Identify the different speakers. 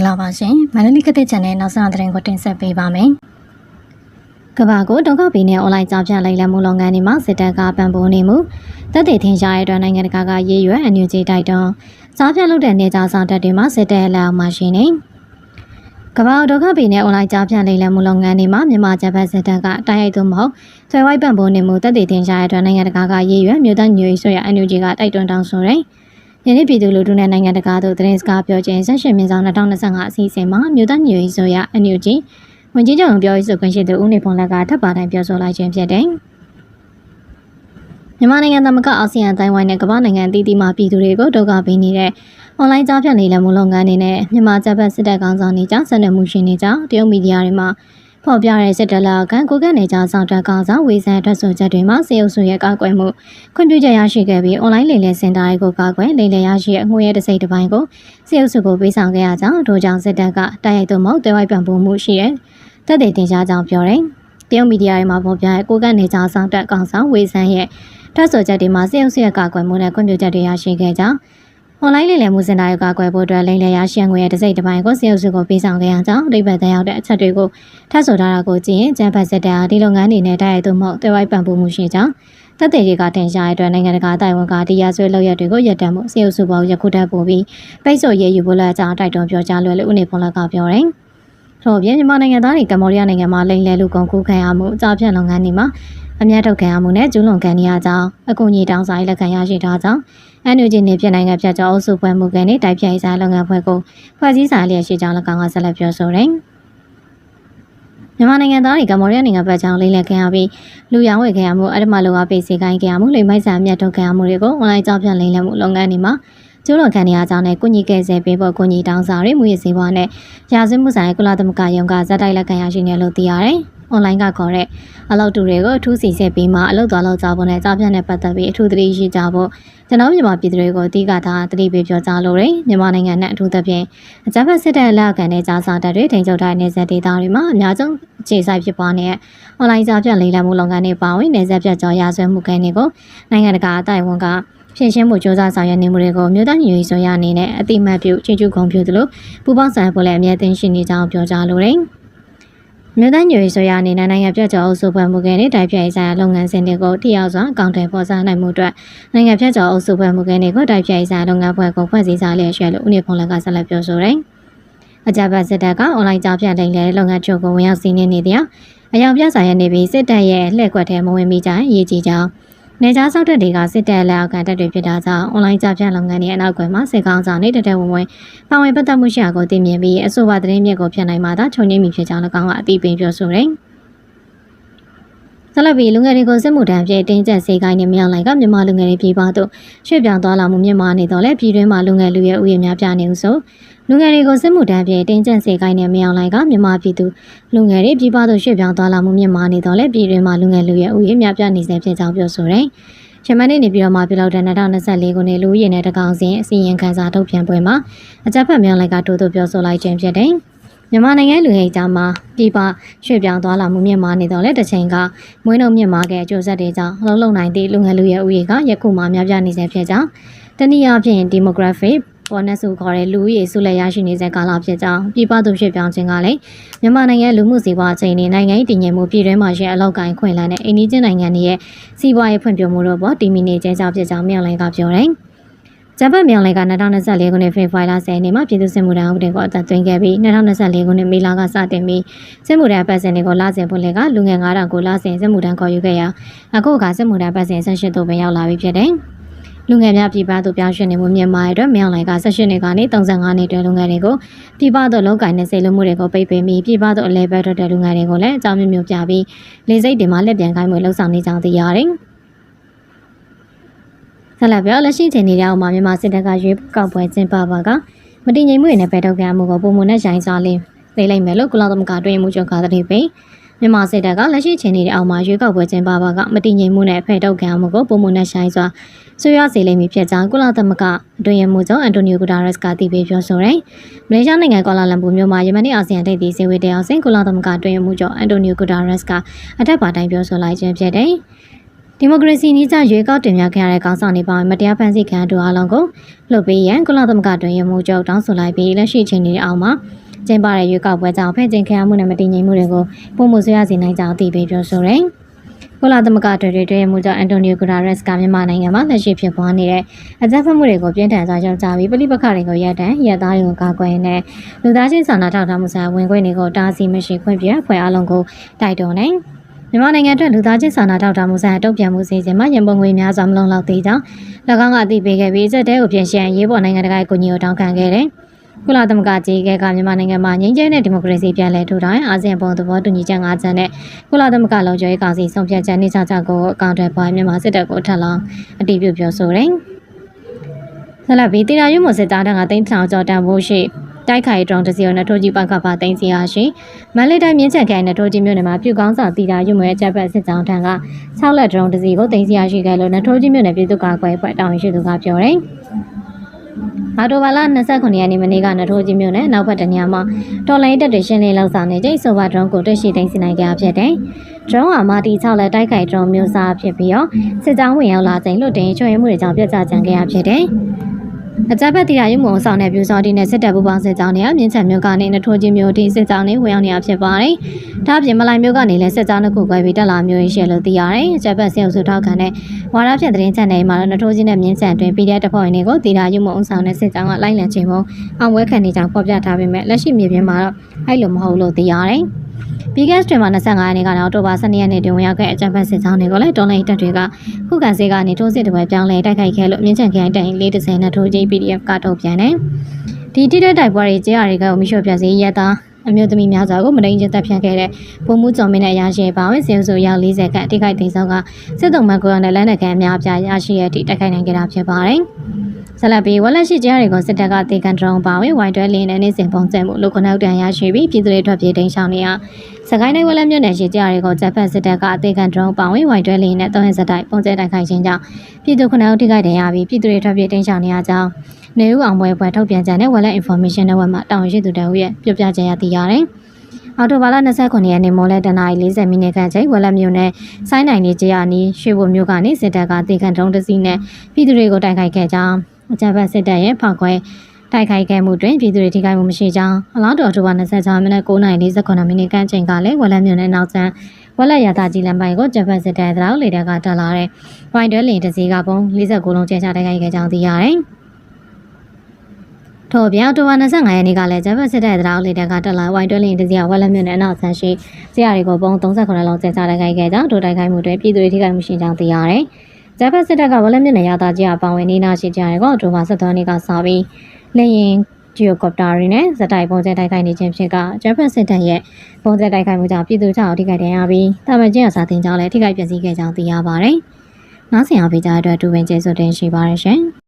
Speaker 1: ္ဂလာပါရှင်မန္တလေးကတဲ့ channel နောက်ဆုံးသတင်းကိုတင်ဆက်ပေးပါမယ်ကဘာကိုဒုက္ခပီနဲ့အွန်လိုင်းကြောင်းပြလိုက်လမှုလုပ်ငန်းတွေမှာစစ်တပ်ကပံ့ပိုးနေမှုတပ်တွေထင်ရှားတဲ့အတွက်နိုင်ငံတကာကရေးရွယ်အန်ယူဂျီတိုက်တွန်းစားပြလုပ်တဲ့နေကြဆောင်တပ်တွေမှာစစ်တပ်လက်အောက်မှာရှိနေကဘာဒုက္ခပီနဲ့အွန်လိုင်းကြောင်းပြလိုက်လမှုလုပ်ငန်းတွေမှာမြန်မာဂျပန်စစ်တပ်ကတိုက်ရိုက်သို့မဟုတ်ဆွဲဝိုက်ပံ့ပိုးနေမှုတပ်တွေထင်ရှားတဲ့အတွက်နိုင်ငံတကာကရေးရွယ်မြို့သားညွေဆိုရအန်ယူဂျီကတိုက်တွန်းတောင်းဆိုတယ် ယနေ့ပြည်သူလူထုနဲ့နိုင်ငံတကာတို့သတင်းစကားပြောခြင်းဆက်ရှင်မြင်းဆောင်2025အစီအစဉ်မှာမြို့သားညွေဆိုရအန်ယူဂျီဝန်ကြီးချုပ်ပြောရေးဆိုခွင့်ရှိသူဦးနေဖုံလက်ကထပ်ပါတိုင်းပြောဆိုလိုက်ခြင်းဖြစ်တယ်။မြန်မာနိုင်ငံသမဂအာဆီယံတိုင်းဝိုင်းနဲ့ကမ္ဘာနိုင်ငံအသီးသီးမှာပြည်သူတွေကိုဒုက္ခပေးနေတဲ့အွန်လိုင်းကြားဖြတ်နေလမှုလုပ်ငန်းတွေနဲ့မြန်မာတပ်ဖက်စစ်တပ်ကောင်ဆောင်နေကြဆက်နွယ်မှုရှင်နေကြတရုတ်မီဒီယာတွေမှာ ဖော်ပြတဲ့စစ်တပ်လက်ကန်ကိုကနေကြဆောင်တက်ကောင်ဆောင်ဝေဆန်ထွက်ဆိုချက်တွေမှာစေအုပ်စုရဲ့ကာကွယ်မှုခွင့်ပြုချက်ရရှိခဲ့ပြီးအွန်လိုင်းလိမ်လည်စင်တာတွေကိုကာကွယ်လိမ်လည်ရရှိတဲ့အငွေရဲ့တစ်စိတ်တစ်ပိုင်းကိုစေအုပ်စုကိုပေးဆောင်ခဲ့ရကြောင်းဒိုကြောင့်စစ်တပ်ကတိုက်ရိုက်သို့မဟုတ်တွဲဝိုက်ပံ့ပိုးမှုရှိတဲ့တပ်တွေတင်ရှားကြောင်းပြောတယ်။တရုတ်မီဒီယာတွေမှာဖော်ပြတဲ့ကိုကနေကြဆောင်တက်ကောင်ဆောင်ဝေဆန်ရဲ့ထွက်ဆိုချက်တွေမှာစေအုပ်စုရဲ့ကာကွယ်မှုနဲ့ခွင့်ပြုချက်တွေရရှိခဲ့ကြောင်း အွန်လိုင်းလိမ်လည်မှုစင်တာရဲ့ကာကွယ်ဖို့အတွက်လိမ်လည်ရရှိငွေရဲ့တစ်စိတ်တစ်ပိုင်းကိုစေအုပ်စုကိုပေးဆောင်ခဲ့ရကြောင်းအဓိပ္ပာယ်တရားတဲ့အချက်တွေကိုထပ်ဆိုထားတာကိုကြည့်ရင်ကျန်းဖတ်စစ်တပ်ဟာဒီလုပ်ငန်းတွေနဲ့တိုက်ရိုက်သို့မဟုတ်တွဲဝိုက်ပံ့ပိုးမှုရှိကြောင်းတပ်တွေတွေကတင်ရှားရတဲ့နိုင်ငံတကာတိုင်ဝမ်ကတရားစွဲလောက်ရတွေကိုရပ်တန့်မှုစေအုပ်စုပေါ်ယခုတက်ပို့ပြီးပိတ်ဆို့ရေးယူဖို့လည်းအကြောင်းတိုက်တွန်းပြောကြားလွယ်လို့ဦးနေဖုန်းလက်ကပြောတယ်။ထို့ပြင်မြန်မာနိုင်ငံသားတွေကမ္ဘောဒီးယားနိုင်ငံမှာလိမ်လည်လူကုန်ကူးခံရမှုအကြဖြတ်လုပ်ငန်းတွေမှာ အများထုတ်ခံရမှုနဲ့ကျူးလွန်ခံရကြောင်းအကူအညီတောင်းစာရေးလက်ခံရရှိထားကြောင်းအန်ယူဂျီနေပြည်နိုင်ငံဖြတ်ကျော်အုပ်စုဖွဲ့မှုကနေတိုက်ပြိုင်စားလုပ်ငန်းဖွဲ့ကိုဖွဲ့စည်းစာလျက်ရှိကြောင်း၎င်းကဆက်လက်ပြောဆိုတယ်။မြန်မာနိုင်ငံသားတွေကမ္ဘောဒီးယားနိုင်ငံဘက်ကြောင်းလိမ့်လက်ခံရပြီးလူရောင်းဝယ်ခံရမှုအဓမ္မလိုအပ်ပေးစေခိုင်းခံရမှုလိမ်မိုက်စာအမြတ်ထုတ်ခံရမှုတွေကိုအွန်လိုင်းကြောင်းပြန်လိမ့်လက်မှုလုပ်ငန်းတွေမှာကျိုးလွန်ခံနေရကြောင်းနဲ့ကုညီကဲဆဲပေးဖို့ကုညီတောင်းစာတွေမူရစေဘွားနဲ့ရာဇဝမှုဆိုင်ကုလသမဂ္ဂယုံကဇက်တိုက်လက်ခံရရှိနေလို့သိရတယ်။ online ကခေါ်တဲ့အလောက်တူတွေကိုအထူးစီစစ်ပြီးမှအလောက်သွားလောက်ကြဖို့နဲ့ကြားပြတ်နဲ့ပတ်သက်ပြီးအထူးသတိရှိကြဖို့ကျွန်တော်မြန်မာပြည်သူတွေကိုအဓိကထားသတိပေးပြောကြားလိုတယ်မြန်မာနိုင်ငံနဲ့အထူးသဖြင့်အကြမ်းဖက်စစ်တပ်လက်ခံတဲ့ကြားစာတပ်တွေထိန်းချုပ်ထားတဲ့နေဆက်ဒေသတွေမှာအများဆုံးအခြေစိုက်ဖြစ်ပွားနေတဲ့ online ကြားပြတ်လိမ်လည်မှုလုပ်ငန်းတွေပါဝင်နေဆက်ပြတ်ကြော်ရဆွဲမှုကိန်းတွေကိုနိုင်ငံတကာအတိုင်းဝန်ကဖြည့်ရှင်းမှုစ조사ဆောင်ရွက်နေမှုတွေကိုမြို့သားညီညွတ်ရေးဆိုရအနေနဲ့အတိမတ်ပြုချီကျူးဂုံပြုသလိုပူပေါင်းဆိုင်ဖို့လည်းအမြဲတမ်းရှိနေကြောင်းပြောကြားလိုတယ်။ မြို့သားညွေဆိုရအနေနဲ့နိုင်ငံပြတ်ကျော်အုပ်စုဖွဲ့မှုကနဲ့တိုက်ပြိုင်ဆိုင်ရာလုပ်ငန်းစဉ်တွေကိုထိရောက်စွာအကောင့်တွေပေါ်စားနိုင်မှုအတွက်နိုင်ငံပြတ်ကျော်အုပ်စုဖွဲ့မှုကနဲ့ကိုတိုက်ပြိုင်ဆိုင်ရာလုပ်ငန်းဖွဲ့ကိုဖွဲ့စည်းစားလျက်ရှိလို့ဦးနေဖုံးလက်ကဆက်လက်ပြောဆိုတယ်။အကြမ်းဖက်စစ်တပ်ကအွန်လိုင်းကြောင်းပြလိမ့်တဲ့လုပ်ငန်းချုပ်ကိုဝင်ရောက်စီးနင်းနေတဲ့အယောင်ပြဆိုင်ရနေပြီးစစ်တပ်ရဲ့လှည့်ကွက်ထဲမဝင်မိကြရင်ရေးကြည့်ကြောင်း နေကြားဆောက်တဲ့တွေကစစ်တပ်လက်အောက်ခံတပ်တွေဖြစ်တာကြောင့်အွန်လိုင်းကြပြလုပ်ငန်းတွေအနောက်ကွယ်မှာစစ်ကောင်ဆောင်နေတဲ့တဲ့ဝင်ဝင်ပါဝင်ပတ်သက်မှုရှာကိုသိမြင်ပြီးအဆိုပါသတင်းမြစ်ကိုဖျက်နိုင်မှသာခြုံငိမ့်မိဖြစ်ကြောင်း၎င်းကအသိပေးပြောဆိုတယ်။ဆက်လက်ပြီးလူငယ်တွေကိုစစ်မှုထမ်းဖြင့်တင်းကျပ်စေခိုင်းနေမြောက်လိုက်ကမြန်မာလူငယ်တွေပြည်ပသို့ရွှေ့ပြောင်းသွားလာမှုမြင့်မားနေတော့လဲပြည်တွင်းမှာလူငယ်လူရဲဥယျာဉ်များပြနေဦးဆို လူငယ်တွေကိုစစ်မှုထမ်းဖြင့်တင်းကျပ်စေခိုင်းနေမြောက်လိုက်ကမြန်မာပြည်သူလူငယ်တွေပြည်ပသို့ရွှေ့ပြောင်းသွားလာမှုမြင့်မားနေတော့လဲပြည်တွင်းမှာလူငယ်လူရဲဥယျာဉ်များပြနေစေဖြစ်ကြောင်းပြောဆိုတယ်။ရှမန်နေနေပြီးတော့မှပြုလုပ်တဲ့2024ခုနှစ်လူရည်နဲ့တကောင်စင်အစီရင်ခံစာထုတ်ပြန်ပွဲမှာအကြက်ဖက်မြောင်းလိုက်ကတိုးတိုးပြောဆိုလိုက်ခြင်းဖြစ်တယ်။မြန်မာနိုင်ငံလူငယ်ကြားမှာပြည်ပရွှေ့ပြောင်းသွားလာမှုမြင့်မားနေတော့လဲတစ်ချိန်ကမွေးနှုံမြင့်မားခဲ့အကျိုးဆက်တွေကြောင့်အလုံးလုံးနိုင်သည့်လူငယ်လူရွယ်ဦးရေကယခုမှများပြားနေစေဖြစ်ကြောင်းတနည်းအားဖြင့် demographic ပေါ်နေစုခေါ်တဲ့လူဦးရေစုလက်ရရှိနေတဲ့ကာလဖြစ်ကြောင်းပြည်ပသို့ရွှေ့ပြောင်းခြင်းကလည်းမြန်မာနိုင်ငံလူမှုစီးပွားအခြေအနေနိုင်ငံရေးတည်ငြိမ်မှုပြည်တွင်းမှာရှိအလောက်ကိုင်းခွင့်လန်းတဲ့အိန္ဒိချင်းနိုင်ငံတွေရဲ့စီးပွားရေးဖွံ့ဖြိုးမှုတို့ပေါ်တည်မီနေခြင်းကြောင့်ဖြစ်ကြောင်းမြောက်လိုင်းကပြောတယ်။ဂျပန်မြောင်လိုက်က2024ခုနှစ်ဖေဖော်ဝါရီလ10ရက်နေ့မှာပြည်သူ့စစ်မှုထမ်းဥပဒေကိုအသက်သွင်းခဲ့ပြီး2024ခုနှစ်မေလကစတင်ပြီးစစ်မှုထမ်းပတ်စင်တွေကိုလစဉ်ဖွင့်လှစ်ကလူငယ်9000ကိုလစဉ်စစ်မှုထမ်းခေါ်ယူခဲ့ရာအခုအခါစစ်မှုထမ်းပတ်စင်18သို့ပင်ရောက်လာပြီဖြစ်တယ်။ လူငယ်များပြည်ပသို့ပြောင်းရွှေ့နေမှုမြန်မာအတွက်မြောင်လိုက်က18နှစ်ကနေ35နှစ်တွင်လူငယ်တွေကိုပြည်ပသို့လောက်ကိုင်းတဲ့စေလူမှုတွေကိုပိတ်ပင်ပြီးပြည်ပသို့အလဲဘက်တဲ့လူငယ်တွေကိုလည်းအကြောင်းမျိုးမျိုးပြပြီးလေစိတ်တွေမှာလက်ပြန်ကိုင်းမှုလှုပ်ဆောင်နေကြောင်းသိရတယ်။ဆက်လက်ပြောလက်ရှိချိန်နေတဲ့အောက်မှာမြန်မာစစ်တပ်ကရွေးကောက်ပွဲကျင်းပပါကမတည်ငြိမ်မှုတွေနဲ့ပဲထုတ်ပြန်မှုကိုပုံမှန်နဲ့ရိုင်းစားလင်းသိလိုက်မယ်လို့ကုလသမဂ္ဂတွင်မှုချုပ်ကတည်းပင် မြန်မာစစ်တပ်ကလက်ရှိချိန်နေတဲ့အောက်မှာရွေးကောက်ပွဲကျင်းပပါကမတည်ငြိမ်မှုနဲ့ဖယ်ထုတ်ခံမှုကိုပုံမှန်နဲ့ရိုင်းစွာဆွေးရစေလိမ့်မည်ဖြစ်ကြောင်းကုလသမဂ္ဂအတွင်းမှုချုပ်အန်တိုနီယိုဂူတာရက်စ်ကတည်ပြီးပြောဆိုတယ်။မလေးရှားနိုင်ငံကွာလာလမ်ပူမြို့မှာယမန်နေ့အာဆီယံထိပ်သီးစည်းဝေးတရားစဉ်ကုလသမဂ္ဂအတွင်းမှုချုပ်အန်တိုနီယိုဂူတာရက်စ်ကအထက်ပါတိုင်းပြောဆိုလိုက်ခြင်းဖြစ်တယ်။ဒီမိုကရေစီနည်းကျရွေးကောက်တင်မြှောက်ခဲ့ရတဲ့ကောင်ဆောင်နေပါမတရားဖန်ဆီးခံသူအလုံးကိုလှုပ်ပေးရန်ကုလသမဂ္ဂတွင်ရမှုချုပ်တောင်းဆိုလိုက်ပြီးလက်ရှိချိန်တွေအောက်မှာ ကျင်းပတဲ့ရွေးကောက်ပွဲကြောင့်ဖဲ့ကျင်ခံရမှုနဲ့မတည်ငြိမ်မှုတွေကိုပုံမှုဆွေးရစီနိုင်ကြောင်းအသိပေးပြောဆိုတယ်။ကုလသမဂ္ဂတွင်တွင်မှုချုပ်အန်တိုနီယိုဂူတာရက်စ်ကမြန်မာနိုင်ငံမှာလက်ရှိဖြစ်ပွားနေတဲ့အကြမ်းဖက်မှုတွေကိုပြင်းထန်စွာရှုံချပြီးပြည်ပခါတွေကိုရပ်တန့်ရသားတွေကိုကာကွယ်နေလူသားချင်းစာနာထောက်ထားမှုဆိုင်ဝင်ခွင့်တွေကိုတားဆီးမရှိခွင့်ပြဖွဲ့အားလုံးကိုတိုက်တွန်းနေ။မြန်မာနိုင်ငံအတွက်လူသားချင်းစာနာထောက်ထားမှုဆိုင်ရာတုံ့ပြန်မှုစီစဉ်မှာရန်ပုံငွေများစွာမလုံလောက်သေးကြောင်း၎င်းကအသိပေးခဲ့ပြီးစက်တဲကိုပြင်ရှင်းရေးပေါ်နိုင်ငံတကာကိုညိုတောင်းခံခဲ့တယ်။ ကုလသမဂ္ဂကြီးကဲကမြန်မာနိုင်ငံမှာငြိမ်းချမ်းတဲ့ဒီမိုကရေစီပြန်လည်ထူထောင်အာဆီယံဘုံသဘောတူညီချက်၅ချက်နဲ့ကုလသမဂ္ဂလုံခြုံရေးကောင်စီဆုံးဖြတ်ချက်နှိစချကိုအကောင့်တွေပေါ်မြန်မာစစ်တပ်ကိုထပ်လောင်းအတည်ပြုပြောဆိုတယ်။ဆက်လက်ပြီးတီရာယူမစစ်သားတန်းကတိန့်ထောင်ကျော်တန်ဖို့ရှိတိုက်ခိုက်ဒရုန်းတစ်စီးကိုနထိုးကြီးပကပတင်စီရရှိမန္တလေးတိုင်းမြင်းချက်ခိုင်နထိုးကြီးမြို့နယ်မှာပြုကောင်းစာတီရာယူမရဲ့ချက်ပတ်စစ်ကြောင်းထံက6လက်ဒရုန်းတစ်စီးကိုတင်စီရရှိခဲ့လို့နထိုးကြီးမြို့နယ်ပြည်သူ့ကာကွယ်ဖွဲ့တောင်းရှိသူကပြောတယ်။ အာတိုဘာလ29ရက်နေ့မနေ့ကနထိုးကြီးမြို့နယ်နောက်ဘက်တညမှာတော်လိုင်းတက်တွေရှင်းလင်းလောက်ဆောင်နေချိန်ဆိုပါဒရုန်းကိုတွေ့ရှိသိမ်းစီနိုင်ခဲ့ဖြစ်တယ်။ဒရုန်းဟာမာတီ6လက်တိုက်ခိုက်ဒရုန်းမျိုးစားဖြစ်ပြီးတော့စစ်ကြောင်းဝင်ရောက်လာချိန်လွတ်တင်ချွေမှုတွေကြောင့်ပြတ်ကျကြံခဲ့ရဖြစ်တယ်။ အကြမ်းဖက်တရားရုံးမုံဆောင်တဲ့ပြူစောတိနဲ့စစ်တပ်ပူပေါင်းစစ်ကြောင်းတွေကမြင်းချံမြို့ကနေနထိုးချင်းမြို့တိစစ်ကြောင်းတွေဝင်ရောက်နေရဖြစ်ပါတယ်။ဒါ့အပြင်မလိုင်မြို့ကနေလည်းစစ်ကြောင်းတစ်ခုခွဲပြီးတက်လာမျိုးရင်းရှယ်လို့သိရတယ်။အကြမ်းဖက်စစ်အုပ်စုထောက်ခံတဲ့ဝါရဖြတ်သတင်းချန်နယ်မှာတော့နထိုးချင်းနဲ့မြင်းချံတွင် PDF တပ်ဖွဲ့ဝင်တွေကိုတရားရုံးမုံဆောင်တဲ့စစ်ကြောင်းကလိုက်လံချိန်ပုံအောင်ဝဲခံနေကြောင်းဖော်ပြထားပေမဲ့လက်ရှိမြေပြင်မှာတော့အဲ့လိုမဟုတ်လို့သိရတယ်။ ဘီဂက်စ်တွင်မှာ25ရက်နေ့ကတော့အောက်တိုဘာ12ရက်နေ့တွင်ဝင်ရောက်ခဲ့အကြံဖက်စစ်ကြောင်းတွေကိုလည်းတွန်းလှန်တပ်တွေကခုခံစေကနေထိုးစစ်တွေပဲပြောင်းလဲတိုက်ခိုက်ခဲ့လို့မြင်းချန်ခိုင်တိုင်40နဲ့ထိုးကြီး PDF ကထုတ်ပြန်တယ်။ဒီတိတဲ့တိုက်ပွဲတွေကြေးရတွေကမိရှုပြစီရက်သားအမျိုးသမီးများစွာကိုမတိန်ကျတပ်ဖြတ်ခဲ့တဲ့ပုံမှုကျော်မင်းနဲ့ရရှိပါဝင်စေစုရောက်40ခန့်တိခိုက်သိမ်းဆုံးကစစ်တုံးမကွန်နဲ့လက်နက်ခဲအများအပြားရရှိရတဲ့တိုက်ခိုက်နိုင်ခဲ့တာဖြစ်ပါတယ်။ ဆလဘီဝလက်ရှိကြားတွေကိုစစ်တပ်ကတေကန်ဒရုန်းပါဝင်ဝိုင်းတွဲလင်းတဲ့နေစဉ်ပုံစံမှုလူခနောက်တန်ရရှိပြီးပြည်သူတွေထွက်ပြေးတိမ်းရှောင်နေရစကိုင်းတိုင်းဝလက်မြို့နယ်ရှိကြားတွေကိုဂျပန်စစ်တပ်ကတေကန်ဒရုန်းပါဝင်ဝိုင်းတွဲလင်းတဲ့သုံးရစတိုက်ပုံစံတိုက်ခိုက်ခြင်းကြောင့်ပြည်သူခနောက်ထိခိုက်တယ်ရပြီးပြည်သူတွေထွက်ပြေးတိမ်းရှောင်နေရကြောင်းနေဦးအောင်ပွဲဖွဲ့ထုတ်ပြန်ကြတဲ့ဝလက် information network မှာတာဝန်ရှိသူတအုပ်ရဲ့ပြောပြချက်ရသိရတယ်။အော်တိုဘာလ29ရက်နေ့မိုးလဲတနာရီ40မိနစ်ခန့်ချိန်ဝက်လက်မြို့နယ်ဆိုင်းနိုင်နေကြရနီးရွှေဘုံမြို့ကနေစစ်တပ်ကတေကန်ဒရုန်းတစ်စီးနဲ့ပြည်သူတွေကိုတိုက်ခိုက်ခဲ့ကြောင်း အကြမ်းဖက်စစ်တပ်ရဲ့ဖောက်ခွဲတိုက်ခိုက်ခဲ့မှုတွင်ပြည်သူတွေထိခိုက်မှုမရှိကြောင်းအလားတူအော်တိုဘာ26မိနစ်9:49မိနစ်ခန့်ချိန်ကလည်းဝက်လက်မြို့နယ်နောက်ကျန်းဝက်လက်ရတာကြီးလမ်းပိုင်းကိုဂျပန်စစ်တပ်တရားလေတပ်ကတက်လာတဲ့ဝိုင်းတွဲလင်တစ်စီးကပုံ49လုံးကျဲချတိုက်ခိုက်ခဲ့ကြောင်းသိရတယ်။ထို့ပြင်အော်တိုဘာ25ရက်နေ့ကလည်းဂျပန်စစ်တပ်တရားလေတပ်ကတက်လာဝိုင်းတွဲလင်တစ်စီးကဝက်လက်မြို့နယ်အနောက်ဆန်းရှိဇရာတွေကိုပုံ39လုံးကျဲချတိုက်ခိုက်ခဲ့ကြောင်းဒိုတိုက်ခိုက်မှုတွင်ပြည်သူတွေထိခိုက်မှုရှိကြောင်းသိရတယ်။ ဂျပန်စစ်တပ်ကဝလက်မြင့်နယ်ရသားကြီးအပောင်ဝင်နေနာရှိကြတယ်ကောဒိုဘာဆက်သွန်းနေကစားပြီးလေရင်ဂျီယိုကော်ပတာတွေနဲ့ဇက်တိုက်ပုံကျဲတိုက်ခိုက်နေခြင်းဖြစ်ကဂျပန်စစ်တပ်ရဲ့ပုံကျဲတိုက်ခိုက်မှုကြောင့်ပြည်သူကြောင့်ထိခိုက်ဒဏ်ရာပြီးတာမန်ကျင်းအစားတင်ကြောင်းလည်းထိခိုက်ပျက်စီးခဲ့ကြောင်းသိရပါတယ်။နောက်ဆင်အောင်ပေးကြတဲ့အတွက်ဒူဝင်ကျေးဇူးတင်ရှိပါတယ်ရှင်။